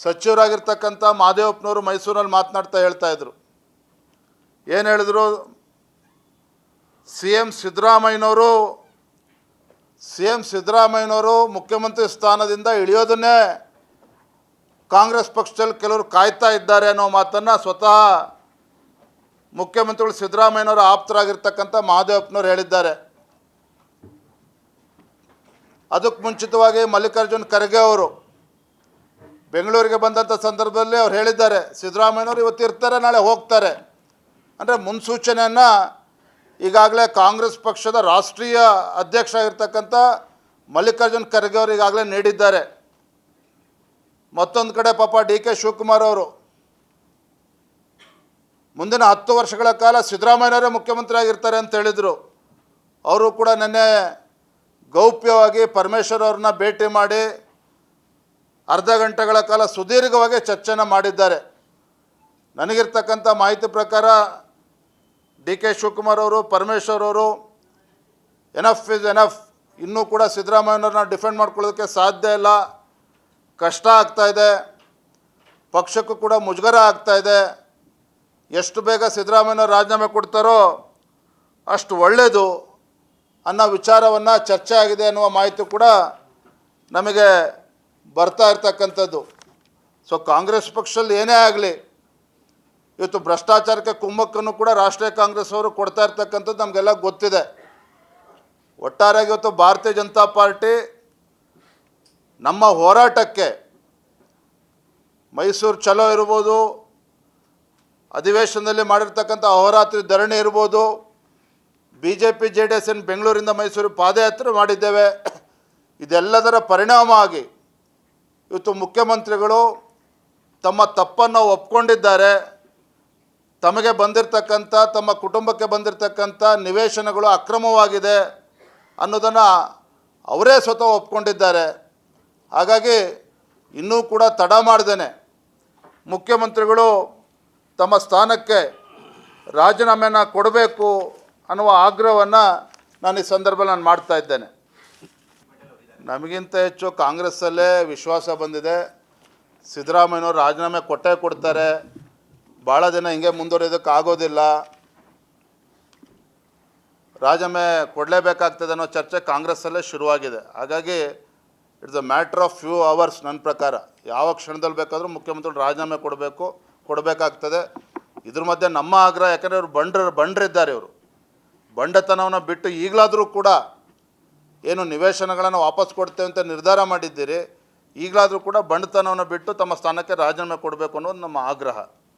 ಸಚಿವರಾಗಿರ್ತಕ್ಕಂಥ ಮಾದೇವಪ್ಪನವರು ಮೈಸೂರಲ್ಲಿ ಮಾತನಾಡ್ತಾ ಹೇಳ್ತಾ ಇದ್ರು. ಏನು ಹೇಳಿದ್ರು? ಸಿ ಎಂ ಸಿದ್ದರಾಮಯ್ಯನವರು, ಸಿ ಎಂ ಸಿದ್ದರಾಮಯ್ಯನವರು ಮುಖ್ಯಮಂತ್ರಿ ಸ್ಥಾನದಿಂದ ಇಳಿಯೋದನ್ನೇ ಕಾಂಗ್ರೆಸ್ ಪಕ್ಷದಲ್ಲಿ ಕೆಲವರು ಕಾಯ್ತಾ ಇದ್ದಾರೆ ಅನ್ನೋ ಮಾತನ್ನು ಸ್ವತಃ ಮುಖ್ಯಮಂತ್ರಿಗಳು ಸಿದ್ದರಾಮಯ್ಯನವರು ಆಪ್ತರಾಗಿರ್ತಕ್ಕಂಥ ಮಹಾದೇವಪ್ಪನವರು ಹೇಳಿದ್ದಾರೆ. ಅದಕ್ಕೆ ಮುಂಚಿತವಾಗಿ ಮಲ್ಲಿಕಾರ್ಜುನ್ ಖರ್ಗೆ ಅವರು ಬೆಂಗಳೂರಿಗೆ ಬಂದಂಥ ಸಂದರ್ಭದಲ್ಲಿ ಅವ್ರು ಹೇಳಿದ್ದಾರೆ ಸಿದ್ದರಾಮಯ್ಯವರು ಇವತ್ತು ಇರ್ತಾರೆ, ನಾಳೆ ಹೋಗ್ತಾರೆ. ಅಂದರೆ ಮುನ್ಸೂಚನೆಯನ್ನು ಈಗಾಗಲೇ ಕಾಂಗ್ರೆಸ್ ಪಕ್ಷದ ರಾಷ್ಟ್ರೀಯ ಅಧ್ಯಕ್ಷ ಆಗಿರ್ತಕ್ಕಂಥ ಮಲ್ಲಿಕಾರ್ಜುನ್ ಖರ್ಗೆ ಅವರು ಈಗಾಗಲೇ ನೀಡಿದ್ದಾರೆ. ಮತ್ತೊಂದು ಕಡೆ ಪಾಪ ಡಿ ಕೆ ಶಿವಕುಮಾರ್ ಅವರು. ಮುಂದಿನ ಹತ್ತು ವರ್ಷಗಳ ಕಾಲ ಸಿದ್ದರಾಮಯ್ಯನವರೇ ಮುಖ್ಯಮಂತ್ರಿ ಆಗಿರ್ತಾರೆ ಅಂತ ಹೇಳಿದರು. ಅವರು ಕೂಡ ನಿನ್ನೆ ಗೌಪ್ಯವಾಗಿ ಪರಮೇಶ್ವರ್ ಅವ್ರನ್ನ ಭೇಟಿ ಮಾಡಿ ಅರ್ಧ ಗಂಟೆಗಳ ಕಾಲ ಸುದೀರ್ಘವಾಗಿ ಚರ್ಚೆನ ಮಾಡಿದ್ದಾರೆ. ನನಗಿರ್ತಕ್ಕಂಥ ಮಾಹಿತಿ ಪ್ರಕಾರ ಡಿ ಕೆ ಶಿವಕುಮಾರ್ ಅವರು, ಪರಮೇಶ್ವರ್ ಅವರು ಎನಫ್ ಇಸ್ ಎನಫ್ ಇನ್ನೂ ಕೂಡ ಸಿದ್ದರಾಮಯ್ಯನವ್ರನ್ನ ಡಿಫೆಂಡ್ ಮಾಡ್ಕೊಳ್ಳೋದಕ್ಕೆ ಸಾಧ್ಯ ಇಲ್ಲ. ಕಷ್ಟ ಆಗ್ತಾ ಇದೆ. ಪಕ್ಷಕ್ಕೂ ಕೂಡ ಮುಜುಗರ ಆಗ್ತಾ ಇದೆ. ಎಷ್ಟು ಬೇಗ ಸಿದ್ದರಾಮಯ್ಯನವ್ರು ರಾಜೀನಾಮೆ ಕೊಡ್ತಾರೋ ಅಷ್ಟು ಒಳ್ಳೆಯದು ಅನ್ನೋ ವಿಚಾರವನ್ನು ಚರ್ಚೆ ಆಗಿದೆ ಅನ್ನುವ ಮಾಹಿತಿ ಕೂಡ ನಮಗೆ ಬರ್ತಾ ಇರ್ತಕ್ಕಂಥದ್ದು. ಸೊ ಕಾಂಗ್ರೆಸ್ ಪಕ್ಷದಲ್ಲಿ ಏನೇ ಆಗಲಿ, ಇವತ್ತು ಭ್ರಷ್ಟಾಚಾರಕ್ಕೆ ಕುಮ್ಮಕ್ಕನ್ನು ಕೂಡ ರಾಷ್ಟ್ರೀಯ ಕಾಂಗ್ರೆಸ್ ಅವರು ಕೊಡ್ತಾ ಇರ್ತಕ್ಕಂಥದ್ದು ನಮಗೆಲ್ಲ ಗೊತ್ತಿದೆ. ಒಟ್ಟಾರೆಯಾಗಿ ಇವತ್ತು ಭಾರತೀಯ ಜನತಾ ಪಾರ್ಟಿ ನಮ್ಮ ಹೋರಾಟಕ್ಕೆ ಮೈಸೂರು ಚಲೋ ಇರ್ಬೋದು, ಅಧಿವೇಶನದಲ್ಲಿ ಮಾಡಿರ್ತಕ್ಕಂಥ ಅಹೋರಾತ್ರಿ ಧರಣಿ ಇರ್ಬೋದು B J P J D S ಬೆಂಗಳೂರಿಂದ ಮೈಸೂರು ಪಾದಯಾತ್ರೆ ಮಾಡಿದ್ದೇವೆ. ಇದೆಲ್ಲದರ ಪರಿಣಾಮವಾಗಿ ಇವತ್ತು ಮುಖ್ಯಮಂತ್ರಿಗಳು ತಮ್ಮ ತಪ್ಪನ್ನು ಒಪ್ಕೊಂಡಿದ್ದಾರೆ. ತಮಗೆ ಬಂದಿರತಕ್ಕಂಥ, ತಮ್ಮ ಕುಟುಂಬಕ್ಕೆ ಬಂದಿರತಕ್ಕಂಥ ನಿವೇಶನಗಳು ಅಕ್ರಮವಾಗಿದೆ ಅನ್ನೋದನ್ನು ಅವರೇ ಸ್ವತಃ ಒಪ್ಕೊಂಡಿದ್ದಾರೆ. ಹಾಗಾಗಿ ಇನ್ನೂ ಕೂಡ ತಡ ಮಾಡ್ದೇನೆ. ಮುಖ್ಯಮಂತ್ರಿಗಳು ತಮ್ಮ ಸ್ಥಾನಕ್ಕೆ ರಾಜೀನಾಮೆನ ಕೊಡಬೇಕು ಅನ್ನುವ ಆಗ್ರಹವನ್ನು ನಾನು ಈ ಸಂದರ್ಭದಲ್ಲಿ ನಾನು ಮಾಡ್ತಾ ಇದ್ದೇನೆ. ನಮಗಿಂತ ಹೆಚ್ಚು ಕಾಂಗ್ರೆಸ್ಸಲ್ಲೇ ವಿಶ್ವಾಸ ಬಂದಿದೆ. ಸಿದ್ದರಾಮಯ್ಯನವರು ರಾಜೀನಾಮೆ ಕೊಟ್ಟೇ ಕೊಡ್ತಾರೆ. ಭಾಳ ದಿನ ಹಿಂಗೆ ಮುಂದುವರಿಯೋದಕ್ಕೆ ಆಗೋದಿಲ್ಲ. ರಾಜೀನಾಮೆ ಕೊಡಲೇಬೇಕಾಗ್ತದೆ ಅನ್ನೋ ಚರ್ಚೆ ಕಾಂಗ್ರೆಸ್ಸಲ್ಲೇ ಶುರುವಾಗಿದೆ. ಹಾಗಾಗಿ it's a matter of few hours ನನ್ನ ಪ್ರಕಾರ. ಯಾವ ಕ್ಷಣದಲ್ಲಿ ಬೇಕಾದರೂ ಮುಖ್ಯಮಂತ್ರಿಗಳು ರಾಜೀನಾಮೆ ಕೊಡಬೇಕು, ಕೊಡಬೇಕಾಗ್ತದೆ. ಇದ್ರ ಮಧ್ಯೆ ನಮ್ಮ ಆಗ್ರಹ, ಯಾಕಂದರೆ ಇವರು ಬಂಡ್ರ, ಬಂಡ್ರಿದ್ದಾರೆ ಇವರು. ಬಂಡತನವನ್ನು ಬಿಟ್ಟು ಈಗಲಾದರೂ ಕೂಡ ಏನು ನಿವೇಶನಗಳನ್ನು ವಾಪಸ್ ಕೊಡ್ತೇವೆ ಅಂತ ನಿರ್ಧಾರ ಮಾಡಿದ್ದೀರಿ, ಈಗಲಾದರೂ ಕೂಡ ಬಂಡತನವನ್ನು ಬಿಟ್ಟು ತಮ್ಮ ಸ್ಥಾನಕ್ಕೆ ರಾಜೀನಾಮೆ ಕೊಡಬೇಕು ಅನ್ನೋದು ನಮ್ಮ ಆಗ್ರಹ.